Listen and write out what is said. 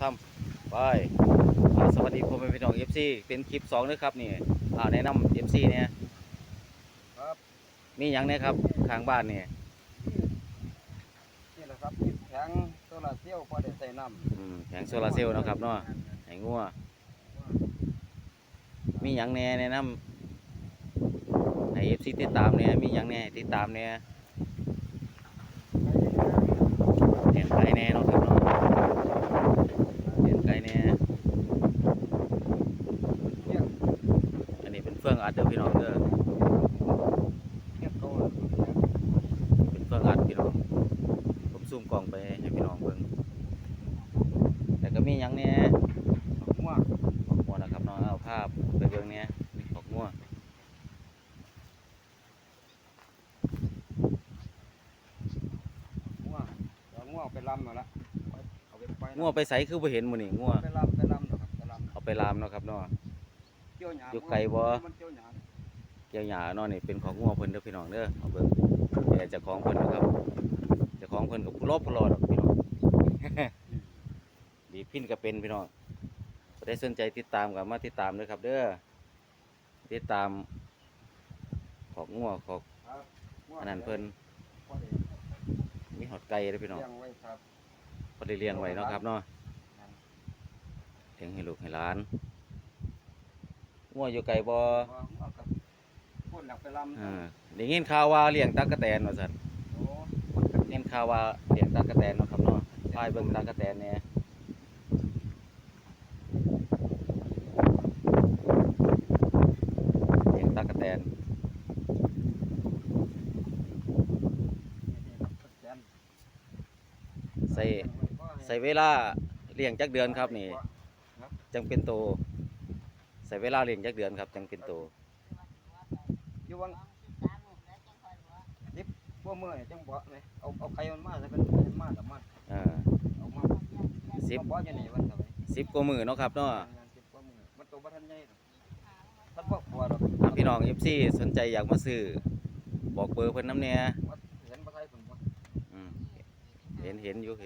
ซ้ำไปอ่าสวัสดีพ่อแม่พี่น้องเอฟซีเป็นคลิปสองเลยครับนี่อ่าแนะนำเอฟซีเนี่ยครับมีหยังเนี่ยครับข้างบ้านเนี่ยนี่แหละครับที่แข็งโซลาร์เซลล์พอได้ใส่น้ำอืมแผงโซลาร์เซลล์เนาะครับเนาะไห้งัวมีหยังแหน่แนะนำให้เอฟซีติดตามเนี่ยมีหยังแหน่ติดตามเนี่ยเลี้ยงไก่แหน่เนาะครับเนาะเลี้ยงไก่แหน่ เนี่ย อันนี้เป็นเฟืองอัดเด้อพี่น้องเด้อเป็นเฟืองอัดพี่น้องผมซูมกล่องไปให้พี่น้องเบิ่งแต่ก็มีหยังแหน่หัวขอกงัวนะครับเนาะเอาภาพไปเบิ่งเนี่ยมีขอกงัวหัวเอาหัวเอาไปลำมาละเอาไปปล่อยงัวไปใสคือบ่เห็นหมื้นี้งัวไปลำไปลำเนาะครับไปลำเอาไปลามเนาะครับเนาะ อยู่ไกลบ่มันเกี่ยวหยาเกี่ยวหญ้าเนาะนี่เป็นของงัวเพิ่นเด้อพี่น้องเด้อเอาเบิ่งเดี๋ยวเจ้าของเพิ่นนะครับเจ้าของเพิ่นก็ผู้รอบผู้รอดอกพี่น้อง ดีพินก็เป็นพี่น้องบ่ได้สนใจติดตามก็มาติดตามเด้อครับ เด้อติดตามของงัวของครับหัวอันนั้นเพิ่นพอได้มีหอดไก่เด้อพี่น้องเลี้ยงไว้ครับพอได้เลี้ยงไว้เนาะครับเนาะเลี้ยงให้ลูกให้หลาน งัวอยู่ไกลบ่หัวหัวกับพ่นหลักไปลำอ่าได้ยินข่าวว่าเลี้ยงตั๊กแตนว่าซั่นโอ้ได้ยินข่าวว่าเลี้ยงตั๊กแตนเนาะครับเนาะพายเบิ่งตั๊กแตนแหน่เลี้ยงตั๊กแตนแสนใส่ใส่เวลาเลี้ยงจักเดือนครับนี่จังเป็นโตใส่เวลาเลี้ยงจักเดือนครับจังเป็นโตอยู่วังพวกมื่อนี่จังบ่เลยเอาเอาไข่มันมาซะเป็นเป็นมากับมาอ่าเอามาสิบมาบ่อยู่นี่วันเท่าไหร่สิบกว่ามือเนาะครับเนาะงานสิบกว่ามื้อมันโตบ่ทันใหญ่หรอกมันบ่กลัวหรอกถ้าพี่น้อง FC สนใจอยากมาซื้อบอกเบอร์เพิ่นน้ำเนี่ยเห็นบ่ไทยเพิ่นบ่อืมเห็นเห็นอยู่